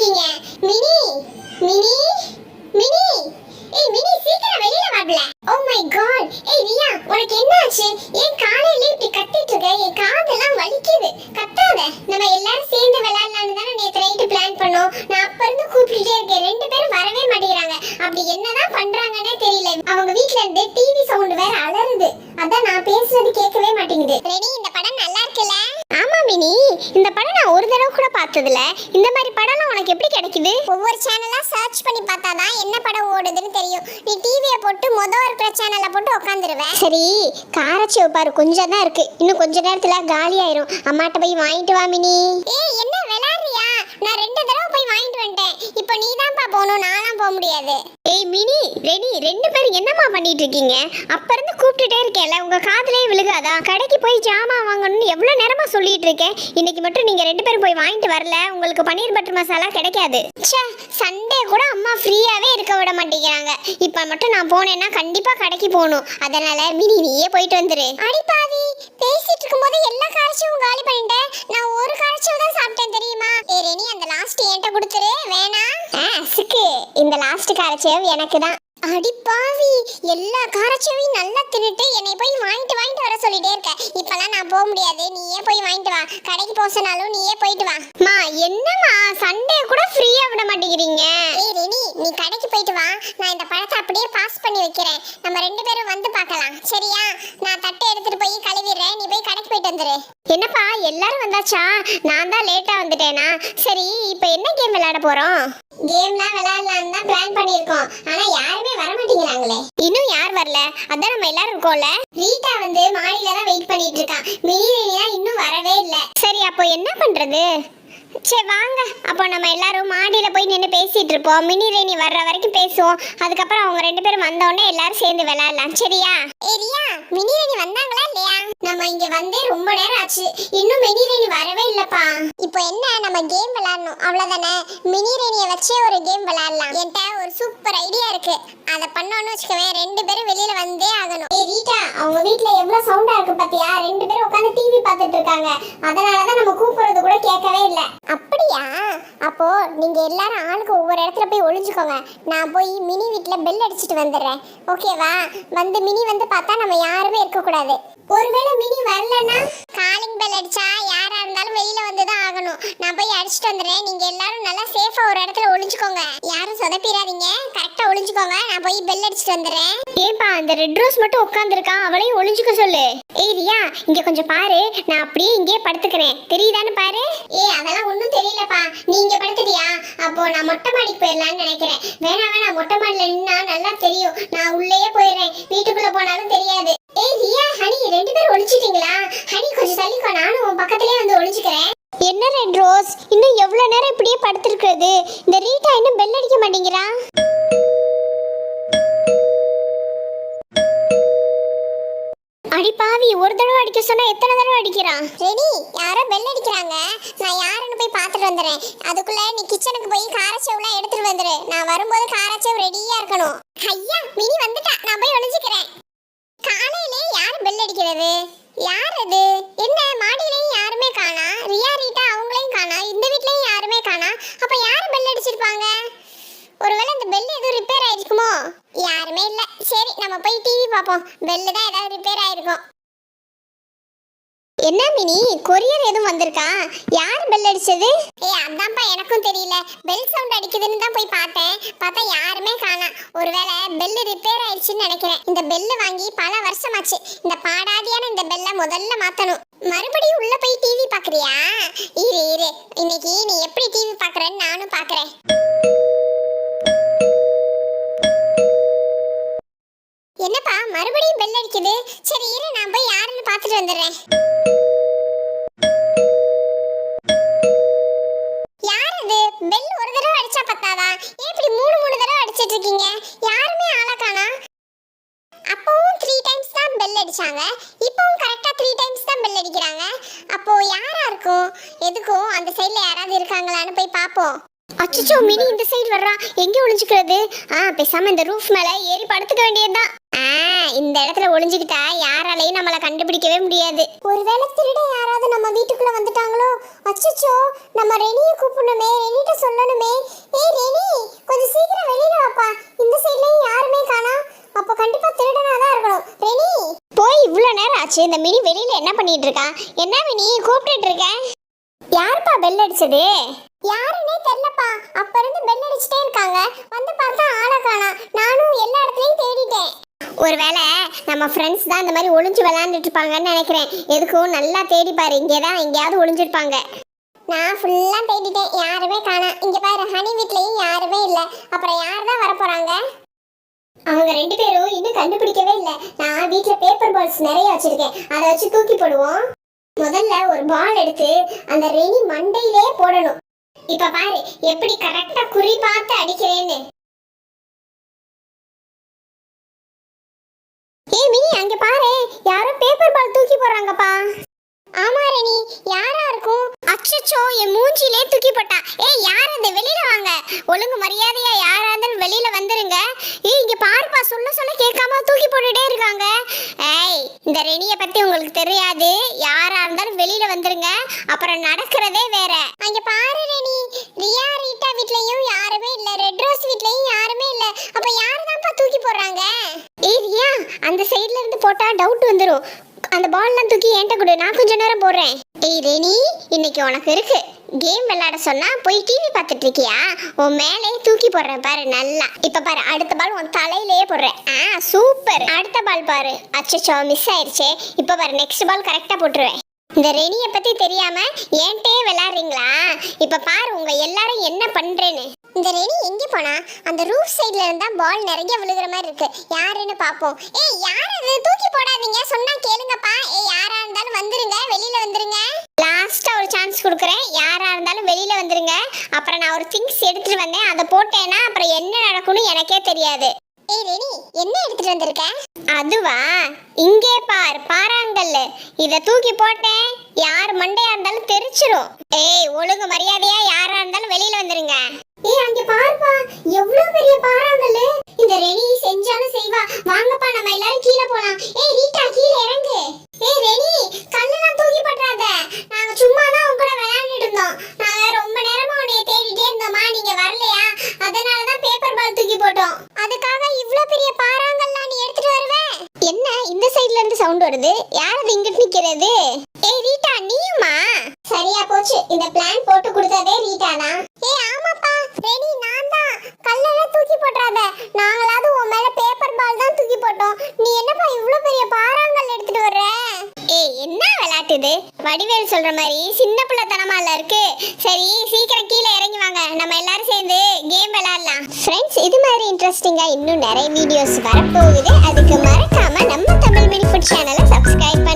இருக்கீங்க? மினி மினி மினி. ஏய் மினி சீக்கிரம் வெளியில வாப்ல. ஓ மை காட் ஏய் ரியா உனக்கு என்ன ஆச்சு ஏன் காலையில இப்படி கத்திட்டு இருக்க. என் காதெல்லாம் வலிக்குது. கத்தாத. நம்ம எல்லாரும் சேர்ந்து விளையாடலாம்னு தானே நேத்து நைட்டு பிளான் பண்ணோம். நான் அப்ப இருந்து கூப்பிட்டுட்டே இருக்கேன். ரெண்டு பேரும் வரவே மாட்டேங்கிறாங்க. அப்படி என்னதான் பண்றாங்கன்னே தெரியல. அவங்க வீட்ல இருந்து டிவி சவுண்ட் வேற அலறுது. அதான் நான் பேசுறது கேட்கவே மாட்டேங்குது. ரெடி இந்த படம் நல்லா இருக்குல்ல? ஆமா மினி. இந்த படம் நான் தடவை கூட பார்த்ததில்ல. இந்த மாதிரி படம்லாம் உனக்கு எப்படி கிடைக்குது? ஒவ்வொரு சேனலா சர்ச் பண்ணி பார்த்தா தான் என்ன படம் ஓடுதுன்னு தெரியும். நீ டிவியை போட்டு மொத இருக்கிற சேனல்ல போட்டு உட்காந்துருவேன் சரி காரச்சி பாரு கொஞ்சம் தான் இருக்கு. இன்னும் கொஞ்ச நேரத்துல காலி ஆயிரும் அம்மாட்ட போய் வாங்கிட்டு வா மினி. ஏய் என்ன விளையாடுறியா? நான் ரெண்டு தடவை போய் வாங்கிட்டு வந்துட்டேன். இப்போ நீ தான்ப்பா போகணும் நானும் போக முடியாது. ரெடி ரெண்டு பேரும் என்னம்மா பண்ணிட்டு இருக்கீங்க அப்ப இருந்து கூப்பிட்டுட்டே இருக்கேன்ல உங்க காதலே விழுகாதா? கடைக்கு போய் ஜாமான் வாங்கணும்னு எவ்வளவு நேரமா சொல்லிட்டு இருக்கேன் இன்னைக்கு மட்டும் நீங்க ரெண்டு பேரும் போய் வாங்கிட்டு வரல. உங்களுக்கு பன்னீர் பட்டர் மசாலா கிடைக்காது. சண்டே கூட அம்மா ஃப்ரீயாவே இருக்க விட மாட்டேங்கிறாங்க. இப்ப மட்டும் நான் போனேன்னா கண்டிப்பா கடைக்கு போகணும். அதனால மினி நீயே போயிட்டு வந்துரு. அடிப்பாவி பேசிட்டு இருக்கும்போது எல்லா காரச்சியும் காலி பண்ணிட்டேன். நான் ஒரு காரச்சியும் தான் சாப்பிட்டேன் தெரியுமா? ஏ ரெனி அந்த லாஸ்ட் என்கிட்ட கொடுத்துரு. வேணா ஆ சிக்கு இந்த லாஸ்ட் காரச்சேவ் எனக்கு தான். அடி பாவி எல்லா காரச்சவையும் நல்லா தின்னுட்டு என்னை போய் வாங்கிட்டு வாங்கிட்டு வர சொல்லிட்டே இருக்க. இப்பெல்லாம் நான் போக முடியாது. நீயே போய் வாங்கிட்டு வா. கடைக்கு போசனாலும் நீயே போயிட்டு வா. மா என்னம்மா சண்டே கூட ஃப்ரீயா விட மாட்டேங்கிறீங்க ஏய் ரெனி நீ கடைக்கு போயிட்டு வா நான் இந்த பழத்தை அப்படியே பாஸ் பண்ணி வைக்கிறேன் நம்ம ரெண்டு பேரும் வந்து பார்க்கலாம் சரியா நான் தட்டை எடுத்துட்டு போய் கழுவிடுறேன் நீ போய் கடைக்கு போயிட்டு வந்துரு என்னப்பா எல்லாரும் வந்தாச்சா? நான் தான் லேட்டா வந்துட்டேனா? சரி இப்போ என்ன கேம் விளையாட போறோம்? கேம்லாம் விளையாடலாம்னு தான் பிளான் பண்ணியிருக்கோம். ஆனா யாருமே வர மாட்டேங்கிறாங்களே. இன்னும் யார் வரல? அதான் நம்ம எல்லாரும் இருக்கோம்ல. ரீட்டா வந்து மாடியில தான் வெயிட் பண்ணிட்டு இருக்கான் மினி தான் இன்னும் வரவே இல்ல. சரி அப்போ என்ன பண்றது? சரி வாங்க. அப்போ நம்ம எல்லாரும் மாடியில போய் நின்று பேசிட்டு இருப்போம். மினி ரேணி வர்ற வரைக்கும் பேசுவோம். அதுக்கப்புறம் அவங்க ரெண்டு பேரும் வந்த உடனே எல்லாரும் சேர்ந்து விளையாடலாம். சரியா? ஏரியா மினி ரேணி வந்தாங்களா இல்லையா? நம்ம இங்க வந்தே ரொம்ப நேரம் ஆச்சு. இன்னும் மினி ரேணி வரவே இல்லப்பா. இப்போ என்ன? நம்ம கேம் விளையாடணும். அவ்வளவுதானே? மினி ரேணியை வச்சே ஒரு கேம் விளையாடலாம். என்கிட்ட ஒரு சூப்பர் ஐடியா இருக்கு. அதை பண்ணோம்னு வச்சுக்கவே ரெண்டு பேரும் வெளியில வந்தே ஆகணும். ஏ ரீட்டா அவங்க வீட்ல எவ்வளவு சவுண்டா இருக்கு பாத்தியா? ரெண்டு பேரும் உட்காந்து டிவி பார்த்துட்டு இருக்காங்க. அதனாலதான் நம்ம கூப்பிடுறது கூட கேட்கவே இல்ல. அப்படியா? அப்போ நீங்க எல்லாரும் ஆளுக்கு ஒவ்வொரு இடத்துல போய் ஒளிஞ்சுக்கோங்க. நான் போய் மினி வீட்ல பெல் அடிச்சிட்டு வந்துடுறேன். ஓகேவா வந்து மினி வந்து பார்த்தா நம்ம யாருமே இருக்க கூடாது ஒருவேளை மினி வரலன்னா? காலிங் பெல் அடிச்சா யாரா இருந்தாலும் வெளியில வந்து தான் ஆகணும். நான் போய் அடிச்சிட்டு வந்துடுறேன். நீங்க எல்லாரும் நல்லா சேஃபா ஒரு இடத்துல ஒளிஞ்சுக்கோங்க. யாரும் சொதப்பிடாதீங்க. கரெக்ட் ஒளிஞ்சுக்கோங்க. நான் போய் பெல் அடிச்சிட்டு வந்துடுறேன். ஏன்பா அந்த ரெட் ரோஸ் மட்டும் உட்காந்துருக்கான் அவளையும் ஒளிஞ்சுக்க சொல்லு. ஏய் ரியா இங்க கொஞ்சம் பாரு. நான் அப்படியே இங்கேயே படுத்துக்கிறேன். தெரியுதான்னு பாரு. ஏய் அதெல்லாம் ஒண்ணும் தெரியலப்பா. நீ இங்க படுத்துட்டியா? அப்போ நான் மொட்டை மாடிக்கு போயிடலாம்னு நினைக்கிறேன். வேணாம் வேணாம் மொட்டை மாடியில நின்னா நல்லா தெரியும். நான் உள்ளேயே போயிடுறேன். வீட்டுக்குள்ள போனாலும் தெரியாது. ஏய் ரியா ஹனி ரெண்டு பேரும் ஒளிச்சிட்டீங்களா ஹனி கொஞ்சம் தள்ளிக்கோ. நானும் உன் பக்கத்துலயே வந்து ஒளிஞ்சுக்கிறேன். என்ன ரெட் ரோஸ்? இன்னும் எவ்வளவு நேரம் இப்படியே படுத்திருக்கிறது? இந்த ரீட்டா இன்னும் பெல் அடிக்க மாட்டேங்கிறா. அடி பாவி ஒரு தடவை அடிக்க சொன்னா எத்தனை தடவை அடிக்கிறான் ரெடி யாரோ பெல் அடிக்கிறாங்க. நான் யாருன்னு போய் பார்த்துட்டு வந்துடுறேன். அதுக்குள்ள நீ கிச்சனுக்கு போய் காரச்சேவ்லாம் எடுத்துட்டு வந்துரு. நான் வரும்போது காரச்சேவ் ரெடியா இருக்கணும். ஐயா மினி வந்துட்டா. நான் போய் ஒளிஞ்சுக்கிறேன். காலையிலே யார் பெல் அடிக்கிறது? யார் அது என்ன மாடியிலையும் யாருமே காணா? ரியா ரீட்டா அவங்களையும் காணா? இந்த வீட்லயும் யாருமே காணா? அப்ப யார் பெல் அடிச்சிருப்பாங்க? ஒருவேளை இந்த பெல் எதுவும் ரிப்பேர் ஆயிருக்குமோ? யாருமே இல்ல. சரி நம்ம போய் டிவி பார்ப்போம். பெல்லு தான் ஏதாவது ரிப்பேர் ஆயிருக்கும். என்ன மினி? கொரியர் எதுவும் வந்திருக்கா? யார் பெல் அடிச்சது? ஏய் அதான்ப்பா எனக்கும் தெரியல. பெல் சவுண்ட் அடிக்குதுன்னு தான் போய் பார்த்தேன். பார்த்தா யாருமே காணா. ஒருவேளை பெல் ரிப்பேர் ஆயிடுச்சுன்னு நினைக்கிறேன். இந்த பெல் வாங்கி பல வருஷமாச்சு. இந்த பாடாதியான இந்த பெல்லை முதல்ல மாத்தணும். மறுபடியும் உள்ள போய் டிவி பாக்குறியா இரு இரு. இன்னைக்கு நீ எப்படி டிவி பாக்குறேன்னு நானும் பாக்குறேன் மறுபடியும் பெல் அடிக்குது. சரி இரு நான் போய் யாருன்னு பார்த்துட்டு வந்துடுறேன். யார் அது? பெல் ஒரு தடவை அடிச்சா பத்தாதா? ஏன் இப்படி மூணு மூணு தடவை அடிச்சிட்டு இருக்கீங்க? யாருமே ஆளை காணா. அப்பவும் த்ரீ டைம்ஸ் தான் பெல் அடிச்சாங்க. இப்பவும் கரெக்டா த்ரீ டைம்ஸ் தான் பெல் அடிக்கிறாங்க. அப்போ யாரா இருக்கும்? எதுக்கும் அந்த சைடுல யாராவது இருக்காங்களான்னு போய் பார்ப்போம். அச்சச்சோ மினி இந்த சைடு வர்றா. எங்கே ஒளிஞ்சுக்கிறது? ஆ பேசாம இந்த ரூஃப் மேலே ஏறி படுத்துக்க வேண்டியதுதான். ஆ இந்த இடத்துல ஒளிஞ்சுக்கிட்டா யாராலையும் நம்மள கண்டுபிடிக்கவே முடியாது. ஒருவேளை திருட யாராவது நம்ம வீட்டுக்குள்ள வந்துட்டாங்களோ? அச்சச்சோ நம்ம ரெனியை கூப்பிடணுமே ரெனிட்ட சொல்லணுமே. ஏய் ரெனி கொஞ்சம் சீக்கிரம் வெளியில வாப்பா. இந்த சைட்லயும் யாருமே காணா. அப்போ கண்டிப்பா திருடனா தான் இருக்கணும். ரெனி! போய் இவ்வளோ நேரம் ஆச்சு. இந்த மினி வெளியில என்ன பண்ணிட்டு இருக்கான் என்ன மினி கூப்பிட்டுட்டு இருக்க? யாருப்பா பெல் அடிச்சது? யாருன்னே தெரியலப்பா. அப்ப இருந்து பெல் அடிச்சுட்டே இருக்காங்க. வந்து பார்த்தா ஆளை காணா. நானும் எல்லா இடத்துலயும் தேடிட்டேன். ஒருவேளை நம்ம ஃப்ரெண்ட்ஸ் தான் இந்த மாதிரி ஒளிஞ்சு விளாண்டுட்டு இருப்பாங்கன்னு நினைக்கிறேன். எதுக்கும் நல்லா தேடி பாரு. இங்கே தான் எங்கேயாவது ஒளிஞ்சிருப்பாங்க. நான் ஃபுல்லாக தேடிட்டேன். யாருமே காணோம் இங்கே பாரு ஹனி வீட்லேயும் யாருமே இல்லை. அப்புறம் யார் தான் வர போகிறாங்க அவங்க ரெண்டு பேரும் இன்னும் கண்டுபிடிக்கவே இல்லை. நான் வீட்டில் பேப்பர் பால்ஸ் நிறைய வச்சிருக்கேன். அதை வச்சு தூக்கி போடுவோம். முதல்ல ஒரு பால் எடுத்து அந்த ரெனி மண்டையிலே போடணும். இப்ப பாரு எப்படி கரெக்டா குறி பார்த்து அடிக்கிறேன்னு. ஏ மினி அங்க பாரு. யாரோ பேப்பர் பால் தூக்கி போறாங்கப்பா ஆமா ரணி யாரா இருக்கும்? அச்சச்சோ என் மூஞ்சிலே தூக்கி போட்டா. ஏய் யார் அந்த வெளியில வாங்க. ஒழுங்கு மரியாதையா யாரா இருந்தாலும் வெளியில வந்துருங்க. ஏய் இங்க பாருப்பா. சொல்ல சொல்ல கேட்காம தூக்கி போட்டுட்டே இருக்காங்க. ஏய் இந்த ரெனிய பத்தி உங்களுக்கு தெரியாது. யாரா இருந்தாலும் வெளியில வந்துருங்க. அப்புறம் நடக்கிறதே வேற. அங்க பாரு ரெனி ரியா ரீட்டா வீட்லயும் யாருமே இல்ல ரெட் ரோஸ் வீட்லயும் யாருமே இல்ல அப்ப யாரு தான்ப்பா தூக்கி போடுறாங்க ஏய் ரியா அந்த சைடுல இருந்து போட்டா டவுட் வந்துடும் அந்த பால்லாம் தூக்கி என்கிட்ட கொடு நான் கொஞ்ச நேரம் போடுறேன். ஏய் ரெனி இன்னைக்கு உனக்கு இருக்கு. கேம் விளையாட சொன்னா போய் டிவி பார்த்துட்டு இருக்கியா? உன் மேலே தூக்கி போடுறேன் பாரு நல்லா. இப்ப பாரு அடுத்த பால் உன் தலையிலேயே போடுறேன். ஆ சூப்பர் அடுத்த பால் பாரு. அச்சோ மிஸ் ஆயிடுச்சு. இப்ப பாரு நெக்ஸ்ட் பால் கரெக்டா போட்டுருவேன். இந்த ரெனியை பத்தி தெரியாம ஏன்ட்டே விளையாடுறீங்களா? இப்ப பாரு உங்க எல்லாரும் என்ன பண்றேன்னு. இந்த ரெடி எங்க போனா? அந்த ரூஃப் சைடுல இருந்தா பால் நிறைய விழுகிற மாதிரி இருக்கு. யாருன்னு பாப்போம் ஏய் யார் அது? தூக்கி போடாதீங்க. சொன்னா கேளுங்கப்பா. ஏய் யாரா இருந்தாலும் வந்துருங்க. வெளியில வந்துருங்க. லாஸ்டா ஒரு சான்ஸ் கொடுக்குறேன். யாரா இருந்தாலும் வெளியில வந்துருங்க. அப்புறம் நான் ஒரு திங்ஸ் எடுத்துட்டு வந்தேன். அதை போட்டேன்னா அப்புறம் என்ன நடக்கும்னு எனக்கே தெரியாது. ஏய் ரெனி என்ன எடுத்துட்டு வந்திருக்க? அதுவா? இங்கே பார். பாறாங்கல்ல இத தூக்கி போட்டேன். யார் மண்டையா இருந்தாலும் தெரிச்சிரும். ஏய் ஒழுங்கு மரியாதையா யாரா இருந்தாலும் வெளியில வந்துருங்க. பெரிய பாறாங்கல்லு இந்த ரெனி செஞ்சாலும் செய்வா. வாங்கப்பா நம்ம எல்லாரும் கீழே போலாம். ஏய் ரீட்டா கீழே இறங்கு. ஏய் ரெனி கல்லெல்லாம் தூக்கி போட்டுறாத நாங்க சும்மா தான் உன் கூட விளையாண்டுட்டு இருந்தோம். நாங்க ரொம்ப நேரமா உன்னைய தேடிட்டே இருந்தோமா நீங்க வரலையா? அதனால தான் பேப்பர் பால் தூக்கி போட்டோம். அதுக்காக இவ்ளோ பெரிய பாறாங்கல்லாம் நீ எடுத்துட்டு வருவ? என்ன இந்த சைடுல இருந்து சவுண்ட் வருது? யார் அது இங்கிட்டு நிக்கிறது? ஏய் ரீட்டா நீயுமா சரியா போச்சு. இந்த பிளான் போட்டு கொடுத்ததே ரீட்டா தான் ஏய் ஆமாப்பா ரெடி நான் தான் கல்லெல்லாம் தூக்கி நாங்களாவது உன் மேல பேப்பர் பால் தான் தூக்கி போட்டோம். நீ என்னப்பா இவ்ளோ பெரிய பாறாங்கல் எடுத்துட்டு வர்ற? ஏய் என்ன விளையாட்டு இது? வடிவேல் சொல்ற மாதிரி சின்ன பிள்ளைத்தனமால இருக்கு. சரி சீக்கிரம் கீழே இறங்கி வாங்க. நம்ம எல்லாரும் சேர்ந்து கேம் விளையாடலாம். ஃப்ரெண்ட்ஸ் இது மாதிரி இன்ட்ரெஸ்டிங்கா இன்னும் நிறைய வீடியோஸ் வரப்போகுது. அதுக்கு மறக்காம நம்ம தமிழ் மினி ஃபுட் சேனலை சப்ஸ்கிரைப்